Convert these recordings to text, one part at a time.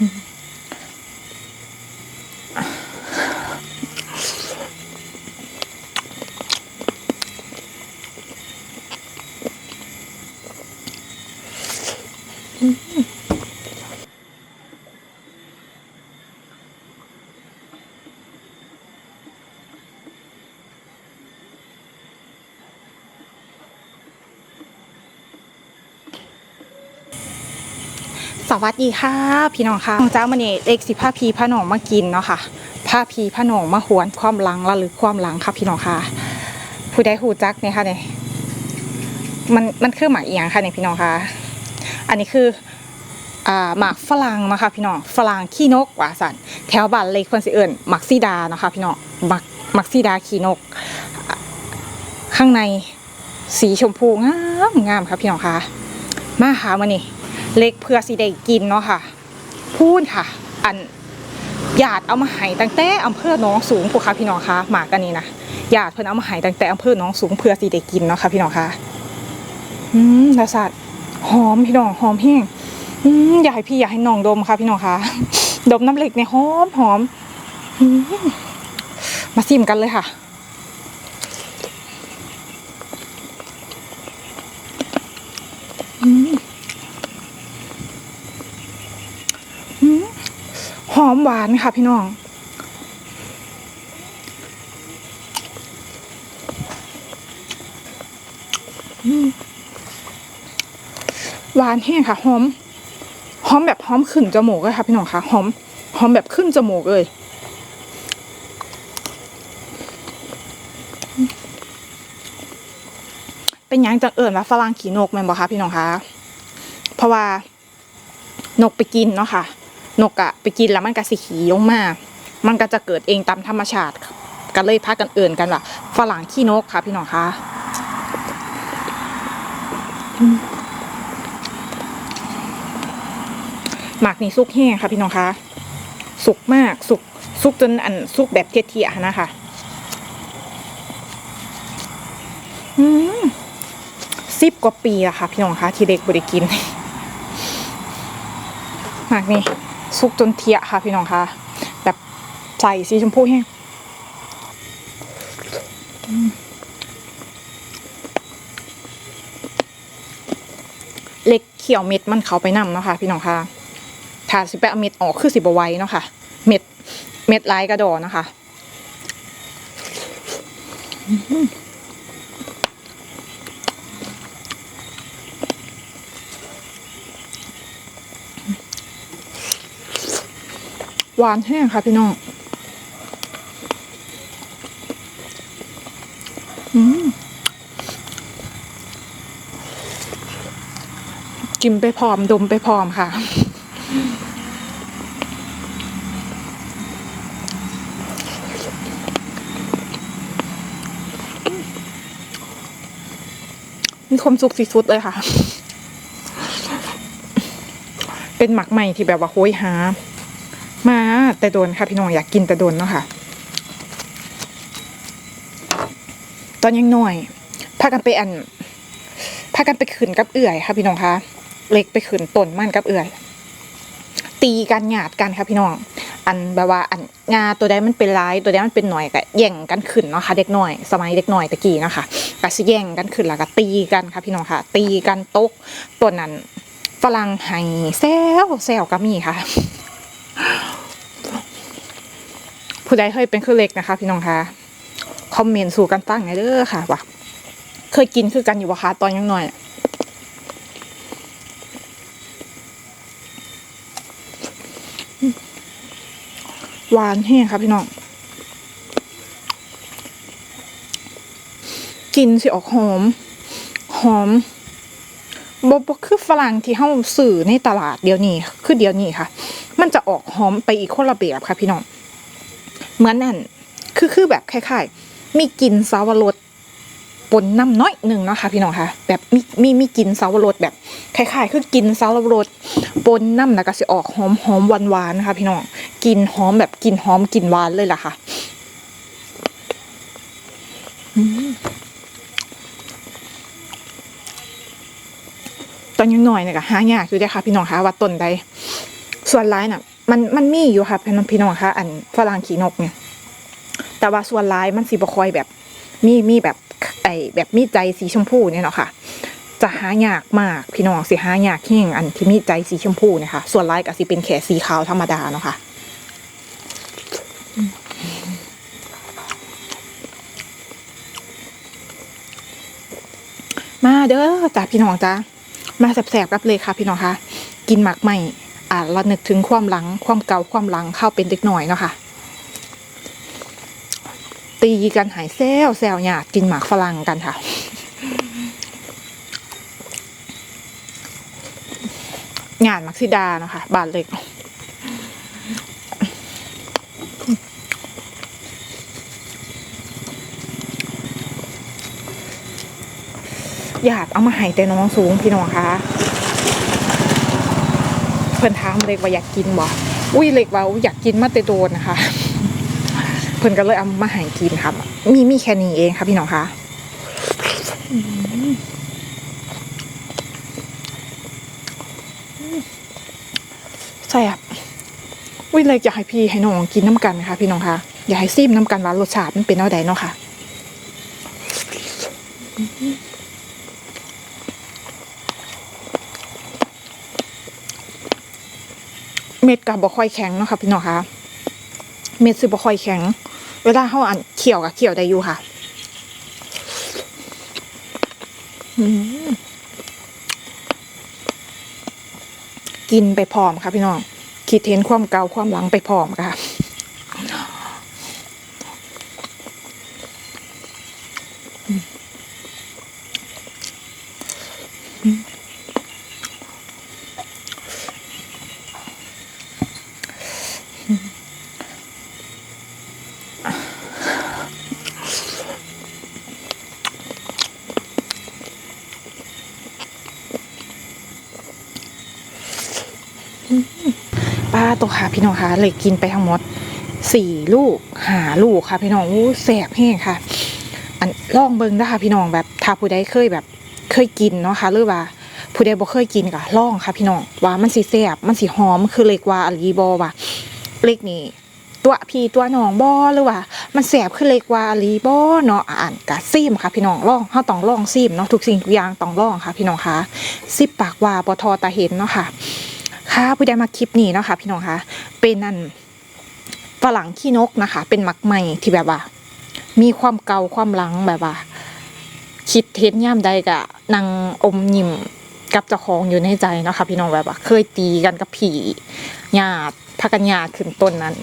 Mm-hmm. วัสดีค่ะ พี่น้องค่ะน้องจ้ามันนี่เล็กสิผ้าพีผ้าหนองมากินเนาะค่ะผ้าพีผ้าหนองมาหวนความหลังละหรือความหลังค่ะพี่น้องค่ะ ผู้ใดหูจักเนี่ยค่ะเนี่ยมันมันคือหมากอียงค่ะเนี่ยพี่น้องค่ะ อันนี้คืออ่าหมากฝรั่งนะคะพี่น้องฝรั่งขี้นกว่าสันแถวบ้านเลยคนสิเอิญหมักซีดานะคะพี่น้องหมักหมักซีดาขี้นก ข้างในสีชมพูงามงามค่ะพี่น้องค่ะ มาหามานี่ เล็กเพื่อสิได้กินเนาะค่ะ พูดค่ะ อันญาติเอามาให้ตั้งแต่อำเภอหน้องสูงผู้ค่ะพี่น้องคะหมากันนี่นะญาติเพิ่นเอามาให้ตั้งแต่อำเภอหน้องสูงเพื่อสิได้กินเนาะค่ะพี่น้องคะอืมรสชาติหอมพี่น้องหอมแห้งอืมอยากให้พี่อยากให้น้องดมค่ะ พี่น้องคะดมน้ำเหล็กเนี่ยหอมหอมมมาซิมกันเลยค่ะ อืม อืมห อมหวานค่ะพี่น้องหวานแห้งค่ะหอมหอมแบบหอมขึ้นจมูกเลยค่ะพี่น้องค่ะหอมหอมแบบขึ้นจมูกเลยเป็นยังจังเอิญว่าฝรั่งขี่นกแม่นบ่คะพี่น้องคะเพราะว่านกไปกินเนาะค่ะ นกอะไปกินแล้วมันก็สิขี่ลงมา มันก็จะเกิดเองตามธรรมชาติก็เลยพากันเอื่นกันว่าฝรั่งขี้นกค่ะพี่น้องคะหมากนี่สุกแห้งค่ะพี่น้องคะสุกมากสุกสุกจนอันสุกแบบเทียๆนะคะอืมสิบกว่าปีอะค่ะ พี่น้องคะที่เด็กบริกิน หมากนี่ สุกจนเทียค่ะพี่น้องคะแบบใส่สีชมพูแห้งเล็กเขียวเม็ดมันเขาไปนำเนาะค่ะพี่น้องคะถ้าสิไปเอาเม็ดออกคือสิบไว้เนาะค่ะ เม็ดเม็ดลายกระดอนะคะ อื หวานแห้งค่ะพี่น้องอืมกินไปพร้อมดมไปพร้อมค่ะ มีความสุขสุดเลยค่ะ เป็นหมักใหม่ที่แบบว่าโหยหา มาแต่โดนค่ะพี่น้องอยากกินแต่โดนเนาะค่ะ ตอนยังหน้อยพากันไปอันพากันไปขืนกับเอื่อยค่ะพี่น้องคะเล็กไปขืนต้นมันกับเอื่อย ตีกันหยาดกันค่ะพี่น้อง อันแบบว่าอันงาตัวใดมันเป็นร้ายตัวใดมันเป็นหน่อยก็แย่งกันขึ้นเนาะค่ะเด็กหน่อย สมัยเด็กหน่อยตะกี้เนาะค่ะก็สิแย่งกันขึ้นแล้วก็ตีกันค่ะพี่น้องค่ะ ตีกันตกตัวนั้นฝรั่งไห้แซวแซวก็มีค่ะ ผู้ใดเคยเป็นคือเล็กนะคะ พี่น้องคะคอมเมนต์สู่กันฟังหน่อยเด้อค่ะว่าเคยกินคือกันอยู่บ่คะตอนยังหน้อยหวานแห้งค่ะพี่น้องกลินสิออกหอม หอมบบคือฝรั่งที่เฮาสื่อในตลาดเดี๋ยวนี้คือเดี๋ยวนี้ค่ะ มันจะออกหอมไปอีกคนละแบบค่ะพี่น้อง เหมือนนั่นคือคือแบบคล้ายๆ มีกลิ่นสาวรสปนน้ำน้อยหนึ่งเนาะค่ะพี่น้องค่ะ แบบมีมีมีกลิ่นสาวรสแบบคล้ายๆ คือกลิ่นสาวรสปนน้ำแล้วก็สิออกหอมหอมหวานหวานๆนะคะพี่น้องกลิ่นหอมแบบกลิ่นหอมกลิ่นหวานเลยล่ะค่ะตอนยังหน่อยเนี่ยก็หายากอยู่เด้ค่ะพี่น้องค่ะว่าต้นใดส่วนร้ายน่ะ มันมันมีอยู่ค่ะพี่น้องพี่น้องคะอันฝรั่งขี่นกเนี่ย แต่ว่าส่วนร้ายมันสีบคอยแบบ มีมีแบบไอแบบมีใจสีชมพูเนี่ยเนาะค่ะ จะหายากมากพี่น้องสิหายากแห่งอันที่มีใจสีชมพูเนี่ยค่ะ ส่วนร้ายก็สิเป็นแขสีขาวธรรมดาเนาะค่ะมาเด้อจ้าพี่น้องจ้ามาแสบๆกับเลยค่ะ พี่น้องคะกินหมักใหม่ อ่าเรานึกถึงความหลังความเก่าความหลังเข้าเป็นเด็กหน่อยเนาะค่ะ ตีกันหายแซวแซวหยาดกินหมากฝรั่งกันค่ะงานมักซิดาเนาะคะบานเล็กอยากเอามาให้แต่น้องสูงพี่น้องคะ พิ่นถามเล็กว่าอยากกินบ่อุ้ยเล็กว่าอยากกินมาแต่โดนนะคะเพิ่นก็เลยเอามาให้กินครับ มีมีแค่นี้เองค่ะพี่น้องคะแซ่บอุ้ยเล็กอยากให้พี่ให้น้องกินน้ำกันค่ะพี่น้องคะอยากให้ซิมน้ำกันว่ารสชาติมันเป็นเอาใดเนาะค่ะ เม็ดกับบ่ค่อยแข็งเนาะค่ะพี่น้องคะเม็ดสิบ่ค่อยแข็ง เวลาเขาอันเคี่ยวกับเคี่ยวได้อยู่ค่ะกินไปพร้อมค่ะพี่น้องคิดเห็นความเกาความหลังไปพร้อมค่ะ ป้าตัวค่ะพี่น้องคะเลยกินไปทั้งหมดสี่ลูกหาลูกค่ะ พี่น้องอู้แสบแห้งค่ะ อันลองเบิงนะคะพี่น้องแบบถ้าผู้ใดเคยแบบเคยกินเนาะค่ะหรือว่าผู้ใดบ่เคยกินก็ล่องค่ะ พี่น้องว่ามันสิแสบมันสิหอมคือเล็กว่าอลีบอว่าเล็กนี่ตัวพี่ตัวน้องบอหรือว่า มันแสบคือเล็กว่าอลีบอเนาะอ่านกะซิมค่ะ พี่น้องล่องเฮาต้องล่องซิมเนาะทุกสิ่งทุกอย่างต้องล่องค่ะ พี่น้องคะสิบปากว่าบ่ทอตาเห็นเนาะค่ะ ค่ะผู้ใดมาคลิปนี้เนาะค่ะพี่น้องคะเป็นนั่นฝรั่งขี้นกนะคะ เป็นมักใหม่ที่แบบว่า มีความเก่าความหลังแบบว่า คิดเห็นย่ามใดกะนางอมยิ้มกับเจ้าของอยู่ในใจเนาะค่ะพี่น้องแบบว่า เคยตีกันกับผีญาติพากันญาติขึ้นต้นนั้น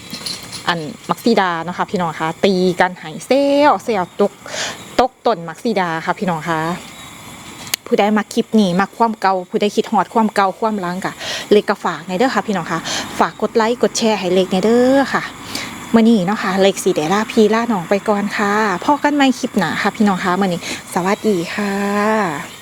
อันมักซีดาเนาะค่ะพี่น้องคะตีกันหายเซลเซลตกตกต้นมักซีดาค่ะพี่น้องคะ ผู้ใดมาคลิปนี้มาความเก่าผู้ใดคิดหอดความเก่าความล้างกะเล็กก็ฝากในเด้อค่ะพี่น้องค่ะ ฝากกดไลค์กดแชร์ให้เล็กในเด้อค่ะเมื่อนี้เนาะค่ะเล็กสีเดล่าพีล่าหนองไปก่อนค่ะพอกันไม่คลิปหนาค่ะพี่น้องค่ะมื่อนี้ สวัสดีค่ะ